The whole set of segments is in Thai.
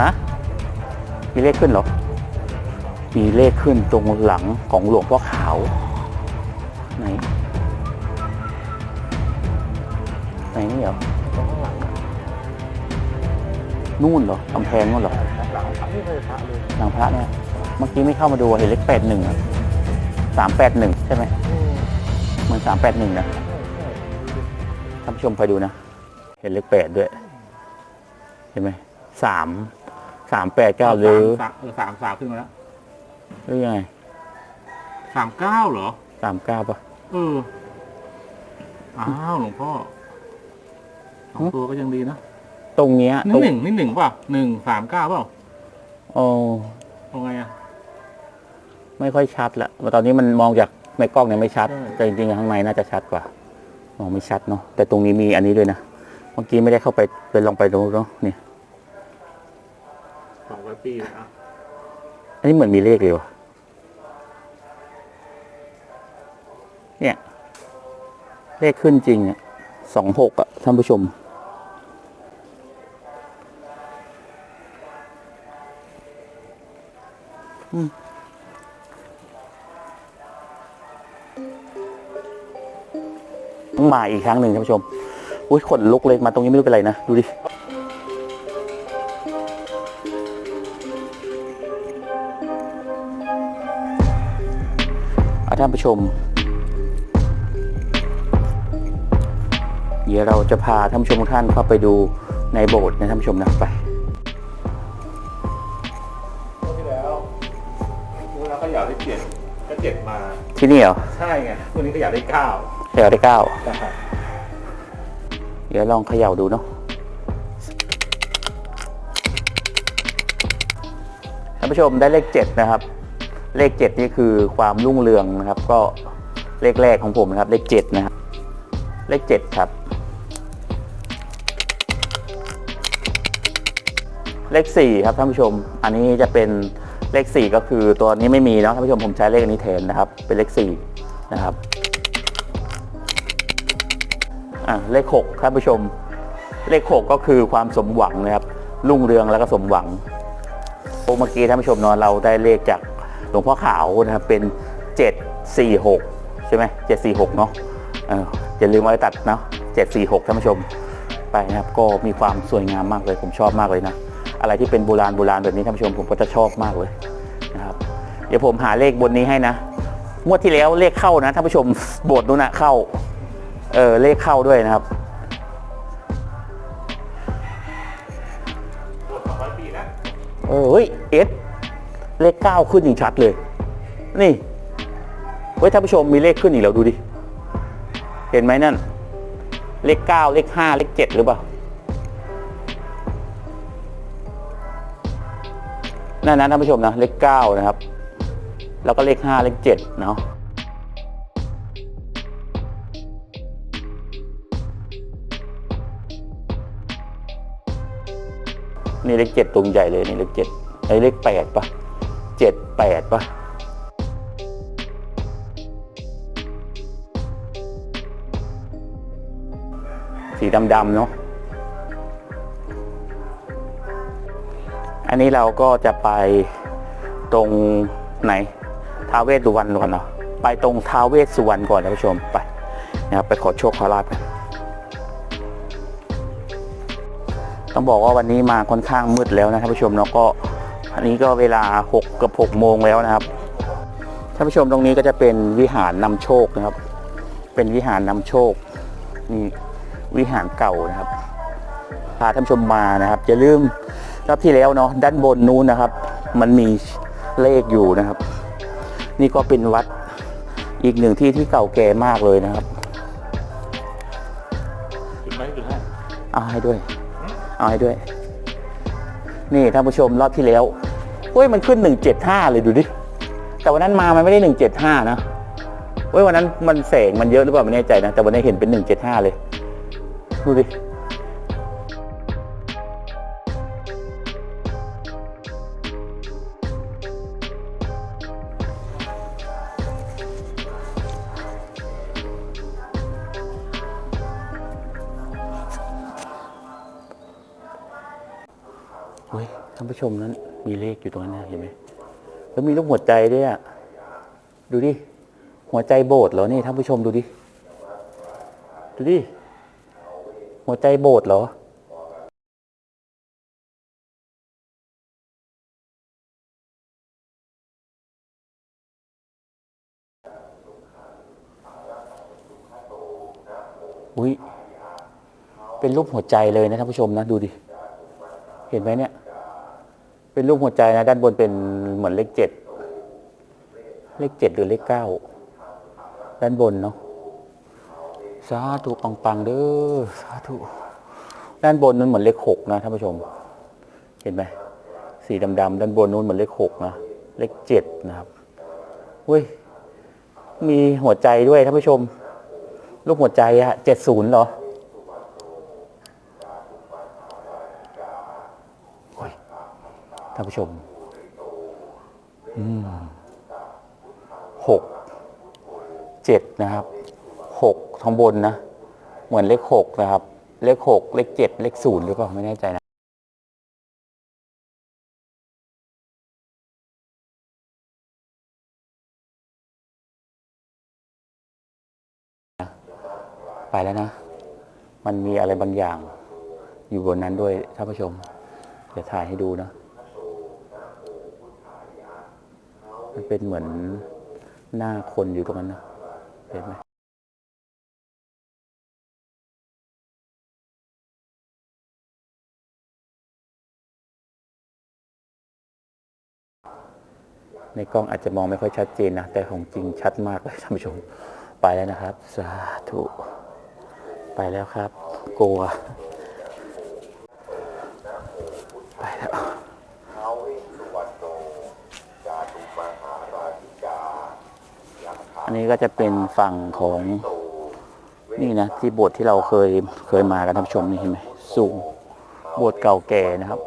ฮะ มีเลขขึ้นเหรอ มีเลขขึ้นตรงหลังของหลวงพ่อขาวไหนไหนนี่เหรอนู่นเหรอกำแพงนู่นเหรอหลังไม่เคยพระเลยหลังพระเนี่ยเมื่อกี้ไม่เข้ามาดูเห็นเลขแปดหนึ่งสามแปดหนึ่งใช่ไหมเหมือนสามแปดหนึ่งนะท่านผู้ชมคอยดูนะ เห็นเลขแปดด้วย เห็นไหมสาม สามแปดเก้าหรือสามเออสามสามขึ้นมาแล้วหรือยังไงสามเก้าเหรอสามเก้าปะเอออ้าวหลวงพ่อสองตัวก็ยังดีนะตรงเนี้ยนี่ตรงหนึ่งนี่หนึ่งเปล่าหนึ่งสามเก้าเปล่าโอ้เอาไงอะไม่ค่อยชัดละตอนนี้มันมองจากในกล้องเนี่ยไม่ชัดใช่แต่จริงๆข้างในน่าจะชัดกว่ามองไม่ชัดเนาะแต่ตรงนี้มีอันนี้ด้วยนะเมื่อกี้ไม่ได้เข้าไปไปลองไปดูเนาะนี่สองร้อย ปีเลยอะอันนี้เหมือนมีเลขเลยวะเนี่ย เลขขึ้นจริงอะสองหกอะท่านผู้ชม อืมต้องมาอีกครั้งหนึ่งท่านผู้ชม อุ้ยขนลุกเลยมาตรงนี้ไม่รู้เป็นไรนะ ดูดิ อะท่านผู้ชม เดี๋ยวเราจะพาท่านผู้ชมทุกท่านเข้าไปดูในโบสถ์นะท่านผู้ชมนะไปที่แล้วเวลาเขาอยากได้เจ็ดก็เจ็ดมา ที่นี่เหรอ ใช่ไงวันนี้ก็อยากได้เก้าเดี๋ยวได้เก้านะครับเดี๋ยวลองเขย่าดูเนาะท่านผู้ชมได้เลขเจ็ดนะครับ เลขเจ็ดนี่คือความรุ่งเรืองนะครับ ก็เลขแรกของผมนะครับ เลขเจ็ดนะครับเลขเจ็ดครับ เลขสี่ครับท่านผู้ชม อันนี้จะเป็นเลขสี่ก็คือตัวนี้ไม่มีเนาะท่านผู้ชมผมใช้เลขอันนี้แทนนะครับ เป็นเลขสี่นะครับอะเลขหกท่านผู้ชม เลขหกก็คือความสมหวังนะครับรุ่งเรืองแล้วก็สมหวังโอ้เมื่อกี้ท่านผู้ชมเนาะเราได้เลขจาก หลวงพ่อขาวนะครับเป็นเจ็ดสี่หกใช่ไหมเจ็ดสี่หกเนาะอย่าลืมเอาไปตัดเนาะเจ็ดสี่หกท่านผู้ชมไปนะครับ ก็มีความสวยงามมากเลย ผมชอบมากเลยนะ อะไรที่เป็นโบราณโบราณแบบนี้ท่านผู้ชมผมก็จะชอบมากเลยนะครับ เดี๋ยวผมหาเลขบนนี้ให้นะงวดที่แล้วเลขเข้านะท่านผู้ชมโบทนู้นนะเข้า เออเลขเข้าด้วยนะครับสองร้อยปีนะเออเฮ้ยเอส เลขเก้าขึ้นอย่างชัดเลย นี่เฮ้ยท่านผู้ชมมีเลขขึ้นอีกแล้วดูดิ เห็นไหมนั่น เลขเก้าเลขห้าเลขเจ็ดหรือเปล่า นั่นนะท่านผู้ชมนะ เลขเก้านะครับ แล้วก็เลขห้าเลขเจ็ดเนาะนี่เลขเจ็ดตรงใหญ่เลยนี่เลขเจ็ดไอ้เลขแปดปะ เจ็ดแปดปะสีดำๆเนาะอันนี้เราก็จะไปตรงไหนท้าวเวสสุวรรณก่อนเนาะไปตรงท้าวเวสสุวรรณก่อนท่านผู้ชมไปนะครับไปขอโชคขอลาบกันต้องบอกว่าวันนี้มาค่อนข้างมืดแล้วนะท่านผู้ชมเนาะก็ อันนี้ก็เวลา6กับ6โมงแล้วนะครับท่านผู้ชมตรงนี้ก็จะเป็นวิหารนำโชคนะครับ เป็นวิหารนำโชคนี่วิหารเก่านะครับพาท่านผู้ชมมานะครับอย่าลืมรอบที่แล้วเนาะด้านบนนู้นนะครับ มันมีเลขอยู่นะครับ นี่ก็เป็นวัดอีกหนึ่งที่ที่เก่าแก่มากเลยนะครับถึงไหมถึงให้เอาให้ด้วย เอาให้ด้วย นี่ท่านผู้ชมรอบที่แล้วเฮ้ยมันขึ้น 175 เลยดูดิ แต่วันนั้นมามันไม่ได้ 175 นะเฮ้ยวันนั้นมันแสงมันเยอะหรือเปล่าไม่แน่ใจนะ แต่วันนี้เห็นเป็น 175 เลย ดูดิ ผู้ชมนั้น มีเลขอยู่ตรงนั้นนะเห็นไหมแล้วมีรูปหัวใจด้วยอะดูดิหัวใจโบสถ์เหรอนี่ท่านผู้ชมดูดิดูดิหัวใจโบสถ์เหรออุ้ยเป็นรูปหัวใจเลยนะท่านผู้ชมนะ ดูดิ เห็นไหมเนี่ย เป็นรูปหัวใจนะ ด้านบนเป็นเหมือนเลขเจ็ด เลขเจ็ดหรือเลขเก้า ด้านบนเนาะ สาธุปังปังๆเด้อ สาธุ ด้านบนนั้นเหมือนเลขหกนะท่านผู้ชม เห็นไหม สีดำๆด้านบนนู้นเหมือนเลขหกนะ เลขเจ็ดนะครับเว้ย มีหัวใจด้วยท่านผู้ชม รูปหัวใจอะเจ็ดศูนย์เหรอโอ้ย ท่านผู้ชมหกเจ็ดนะครับหกทางบนนะ เหมือนเลขหกนะครับ เลขหกเลขเจ็ดเลขศูนย์หรือเปล่าไม่แน่ใจนะไปแล้วนะ มันมีอะไรบางอย่างอยู่บนนั้นด้วยท่านผู้ชม เดี๋ยวถ่ายให้ดูนะ มันเป็นเหมือนหน้าคนอยู่ตรงนั้นนะเห็นไหมในกล้องอาจจะมองไม่ค่อยชัดเจนนะ แต่ของจริงชัดมากเลยท่านผู้ชม ไปแล้วนะครับ สาธุ ไปแล้วครับ กลัว ไปแล้ว ท้าวเวสสุวรรณโนจาตุมหาราชิกายังขา อั นนี้ก็จะเป็นฝั่งของโตนี่นะที่โบสถ์ที่เราเคยเคยมากันท่านผู้ชมนี่เห็นไหมสูงโบสถ์เก่าแก่นะครับ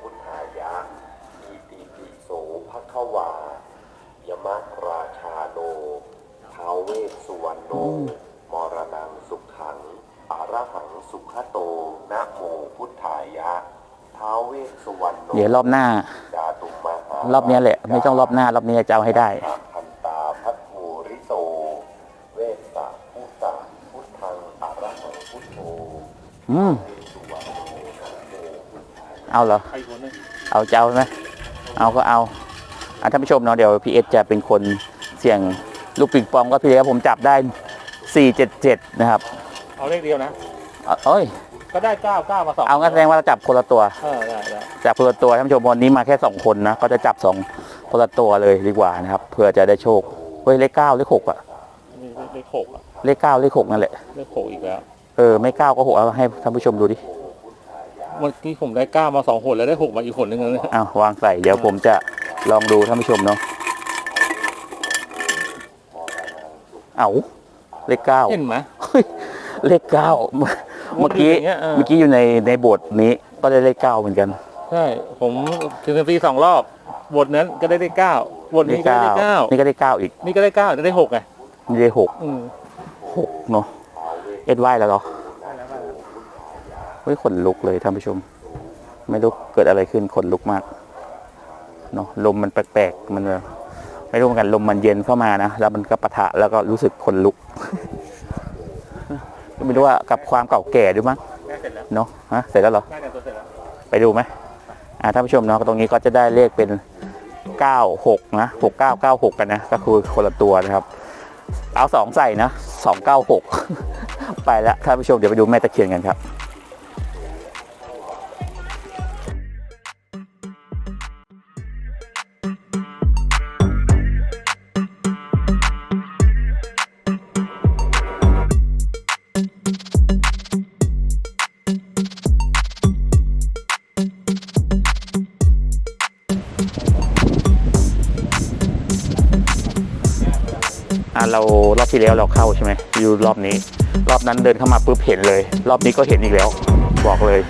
พุทธายะอิติปิโสภควายมะราชาโนท้าวเวสสุวรรณโน มรณังสุขังอรหัง สุขโตนะโมพุทธายะท้าวเวสสุวรรณโนเดี๋ยวรอบหน้าจาตุมหารอบเนี้ยแหละ ไม่ต้องรอบหน้ารอบนี้จะเอาให้ได้อะพันตาพัทโมริโตเวสสะพุทธะพุทธังอรหังพุทโธอืมเอาเหรอใครคนนึงเอาจะเอาไหมเอาก็เอาอะท่านผู้ชมเนาะเดี๋ยวพีเอสจะเป็นคนเสี่ยงลูกปิงปองก็พี่ครับผมจับได้ 477 นะครับ เอาเลขเดียวนะ เอาเอ้ย ก็ได้เก้าเก้ามาสองเอางั้นแสดงว่าเราจับคนละตัว เออได้ได้จับคนละตัวท่านผู้ชมวันนี้มาแค่สองคนนะก็จะจับสองคนละตัวเลยดีกว่านะครับเพื่อจะได้โชคเฮ้ยเลขเก้าเลขหกอะมีเลขหกอะเลขเก้าเลขหกนั่นแหละเลขหกอีกแล้ว เออไม่เก้าก็หกเอาให้ท่านผู้ชมดูดิเมื่อกี้ผมได้เก้ามาสองหนแล้วได้หกมาอีกหนหนึ่งแล้วเนี่ยอ้าววางใส่เดี๋ยวผมจะลองดูท่านผู้ชมเนาะเอาเลขเก้าเห็นไหมเฮ้ยเลขเก้า เมื่อเมื่อกี้อย่างเงี้ยเออ เมื่อกี้อยู่ในในโบทนี้ก็ได้เลขเก้าเหมือนกัน ใช่ ผมถึงซีสองรอบ บทนั้นก็ได้เลขเก้าบทเลนี้ขก็ได้เก้าเลขเก้านี่ก็ได้เก้าอีกนี่ก็ได้เก้าได้หกไงนี่ได้หกอืมหกเนาะเอ็ดไหวแล้วเหรอเฮ้ยขนลุกเลยท่านผู้ชม ไม่รู้เกิดอะไรขึ้นขนลุกมากเนาะลมมันแปลกๆมันแบบไม่รู้เหมือนกันลมมันเย็นเข้ามานะแล้วมันก็ปะทะแล้วก็รู้สึกขนลุกก็ ไม่รู้ว่ากับความเก่าแก่ด้วยมั้งใกล้เสร็จแล้วเนาะฮะเสร็จแล้วเหรอใกล้แต่ตัวเสร็จแล้วไปดูไหมอ่าท่านผู้ชมเนาะตรงนี้ก็จะได้เลขเป็น 96 นะ 6996 กันนะ ก็คือคนละตัวนะครับ เอาสองใส่นะ 296 ไปแล้วท่านผู้ชมเดี๋ยวไปดูแม่ตะเคียนกันครับ อ่าเรารอบที่แล้วเราเข้าใช่ไหมอยู่รอบนี้ รอบนั้นเดินเข้ามาปุ๊บเห็นเลย รอบนี้ก็เห็นอีกแล้ว บอกเลย